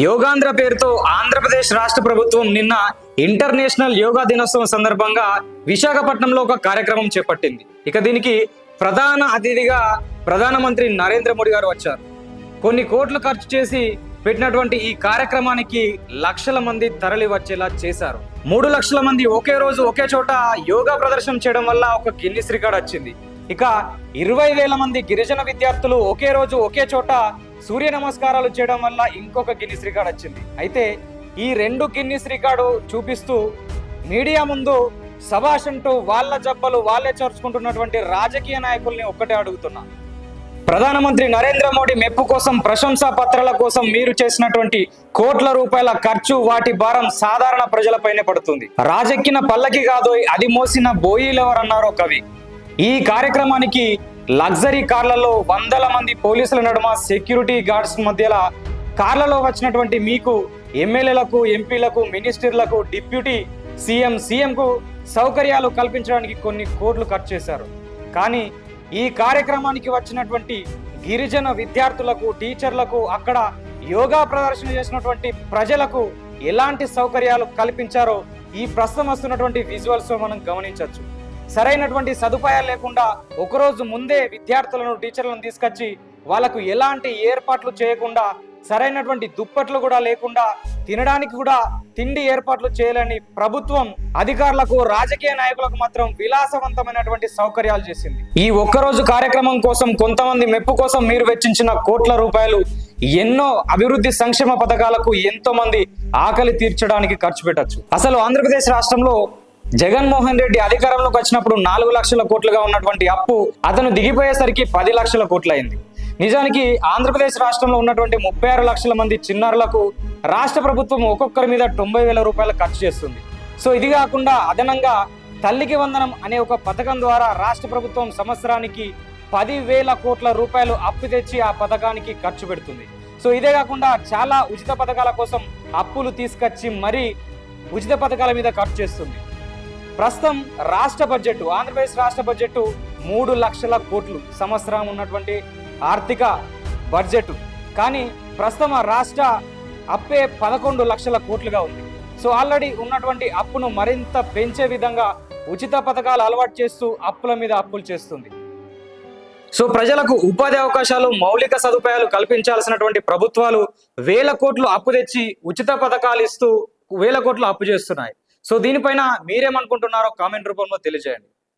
యోగాంధ్ర పేరుతో ఆంధ్రప్రదేశ్ రాష్ట్ర ప్రభుత్వం నిన్న ఇంటర్నేషనల్ యోగా దినోత్సవం సందర్భంగా విశాఖపట్నంలో ఒక కార్యక్రమం చేపట్టింది. ఇక దీనికి ప్రధాన అతిథిగా ప్రధానమంత్రి నరేంద్ర మోడీ గారు వచ్చారు. కొన్ని కోట్లు ఖర్చు చేసి పెట్టినటువంటి ఈ కార్యక్రమానికి లక్షల మంది తరలి వచ్చేలా చేశారు. మూడు లక్షల మంది ఒకే రోజు ఒకే చోట యోగా ప్రదర్శన చేయడం వల్ల ఒక గిన్నిస్ రికార్డ్ వచ్చింది. ఇక ఇరవై వేల మంది గిరిజన విద్యార్థులు ఒకే రోజు ఒకే చోట సూర్య నమస్కారాలు చేయడం వల్ల ఇంకొక గిన్నిస్ రికార్డ్ వచ్చింది. అయితే ఈ రెండు గిన్నిస్ రికార్డు చూపిస్తూ మీడియా ముందు సభాష్ అంటూ వాళ్ళ జబ్బలు వాళ్ళే చర్చుకుంటున్నటువంటి రాజకీయ నాయకుల్ని ఒక్కటే అడుగుతున్నా. ప్రధానమంత్రి నరేంద్ర మోడీ మెప్పు కోసం ప్రశంసా పత్రాల కోసం మీరు చేసినటువంటి కోట్ల రూపాయల ఖర్చు వాటి భారం సాధారణ ప్రజలపైనే పడుతుంది. రాజెక్కిన పల్లకి కాదు అది మోసిన బోయిలెవరన్నారో కవి. ఈ కార్యక్రమానికి లగ్జరీ కార్లలో వందల మంది పోలీసుల నడుమ సెక్యూరిటీ గార్డ్స్ మధ్యలో కార్లలో వచ్చినటువంటి మీకు ఎమ్మెల్యేలకు ఎంపీలకు మినిస్టర్లకు డిప్యూటీ సీఎం సీఎంకు సౌకర్యాలు కల్పించడానికి కొన్ని కోట్లు ఖర్చు చేశారు. కానీ ఈ కార్యక్రమానికి వచ్చినటువంటి గిరిజన విద్యార్థులకు టీచర్లకు అక్కడ యోగా ప్రదర్శన చేసినటువంటి ప్రజలకు ఎలాంటి సౌకర్యాలు కల్పించారో ఈ ప్రస్తుతం వస్తున్నటువంటి విజువల్స్ మనం గమనించవచ్చు. సరైనటువంటి సదుపాయాలు లేకుండా ఒకరోజు ముందే విద్యార్థులను టీచర్లను తీసుకొచ్చి వాళ్ళకు ఎలాంటి ఏర్పాట్లు చేయకుండా సరైనటువంటి దుప్పట్లు కూడా లేకుండా తినడానికి కూడా తిండి ఏర్పాట్లు చేయాలని ప్రభుత్వం అధికారులకు రాజకీయ నాయకులకు మాత్రం విలాసవంతమైనటువంటి సౌకర్యాలు చేసింది. ఈ ఒక్కరోజు కార్యక్రమం కోసం కొంతమంది మెప్పు కోసం మీరు వెచ్చించిన కోట్ల రూపాయలు ఎన్నో అభివృద్ధి సంక్షేమ పథకాలకు ఎంతో మంది ఆకలి తీర్చడానికి ఖర్చు పెట్టచ్చు. అసలు ఆంధ్రప్రదేశ్ రాష్ట్రంలో జగన్మోహన్ రెడ్డి అధికారంలోకి వచ్చినప్పుడు నాలుగు లక్షల కోట్లుగా ఉన్నటువంటి అప్పు అతను దిగిపోయేసరికి పది లక్షల కోట్లు అయింది నిజానికి ఆంధ్రప్రదేశ్ రాష్ట్రంలో ఉన్నటువంటి ముప్పై ఆరు లక్షల మంది చిన్నారులకు రాష్ట్ర ప్రభుత్వం ఒక్కొక్కరి మీద తొంభై వేల రూపాయలు ఖర్చు చేస్తుంది. సో ఇది కాకుండా అదనంగా తల్లికి వందనం అనే ఒక పథకం ద్వారా రాష్ట్ర ప్రభుత్వం సంవత్సరానికి పదివేల కోట్ల రూపాయలు అప్పు తెచ్చి ఆ పథకానికి ఖర్చు పెడుతుంది. సో ఇదే కాకుండా చాలా ఉచిత పథకాల కోసం అప్పులు తీసుకొచ్చి మరీ ఉచిత పథకాల మీద ఖర్చు చేస్తుంది. ప్రస్తుతం రాష్ట్ర బడ్జెట్ ఆంధ్రప్రదేశ్ రాష్ట్ర బడ్జెట్ మూడు లక్షల కోట్లు సంవత్సరం ఉన్నటువంటి ఆర్థిక బడ్జెట్ కానీ ప్రస్తుతం ఆ రాష్ట్ర అప్పే పదకొండు లక్షల కోట్లుగా ఉంది. సో ఆల్రెడీ ఉన్నటువంటి అప్పును మరింత పెంచే విధంగా ఉచిత పథకాలు అలవాటు చేస్తూ అప్పుల మీద అప్పులు చేస్తుంది. సో ప్రజలకు ఉపాధి అవకాశాలు మౌలిక సదుపాయాలు కల్పించాల్సినటువంటి ప్రభుత్వాలు వేల కోట్లు అప్పు తెచ్చి ఉచిత పథకాలు ఇస్తూ వేల కోట్లు అప్పు చేస్తున్నాయి. సో దీనిపైన మీరేమనుకుంటున్నారో కామెంట్ రూపంలో తెలియజేయండి.